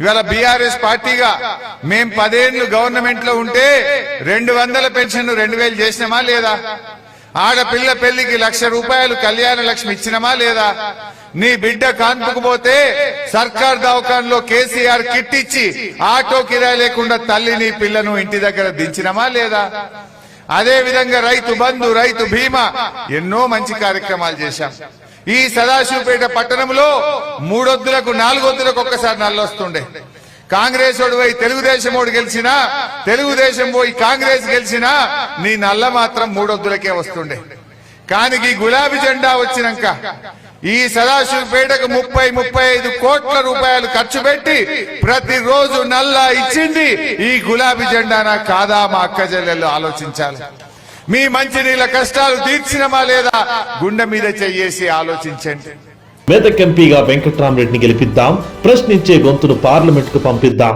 ఇవాళ బీఆర్ఎస్ పార్టీగా మేం పదేళ్ళు గవర్నమెంట్లో ఉంటే రెండు వందల పెన్షన్ రెండు వేలు చేసినామా లేదా? ఆడపిల్ల పెళ్ళికి లక్ష రూపాయలు కళ్యాణ లక్ష్మి ఇచ్చినమా లేదా? నీ బిడ్డ కాన్పుకుపోతే సర్కార్ దవాఖాన్లో కేసీఆర్ కిట్ ఇచ్చి ఆటో కిరాయి లేకుండా తల్లిని పిల్లను ఇంటి దగ్గర దించినమా లేదా? అదే విధంగా రైతు బంధు రైతు బీమా ఎన్నో మంచి కార్యక్రమాలు చేశాం. ఈ సదాశివపేట పట్టణంలో మూడొద్దులకు నాలుగొద్దులకు ఒక్కసారి నల్లొస్తుండే. కాంగ్రెస్ ఓడి పోయి తెలుగుదేశం ఓడి గెలిచినా తెలుగుదేశం పోయి కాంగ్రెస్ గెలిచినా నీ నల్ల మాత్రం మూడొద్దులకే వస్తుండే. కానీ ఈ గులాబీ జెండా వచ్చినాక ఈ సదాశివపేటకు ముప్పై ముప్పై ఐదు కోట్ల రూపాయలు ఖర్చు పెట్టి ప్రతిరోజు నల్లా ఇచ్చింది ఈ గులాబీ జెండానా కాదా మా అక్క చెల్లెళ్ళు ఆలోచించాలి. మీ మంచినీళ్ళ కష్టాలు తీర్చినమా లేదా గుండె మీద చెయ్యేసి ఆలోచించండి. మెదక్ ఎంపీగా వెంకట్రామరెడ్డిని గెలిపిద్దాం. ప్రశ్నించే గొంతును పార్లమెంట్కు పంపిద్దాం.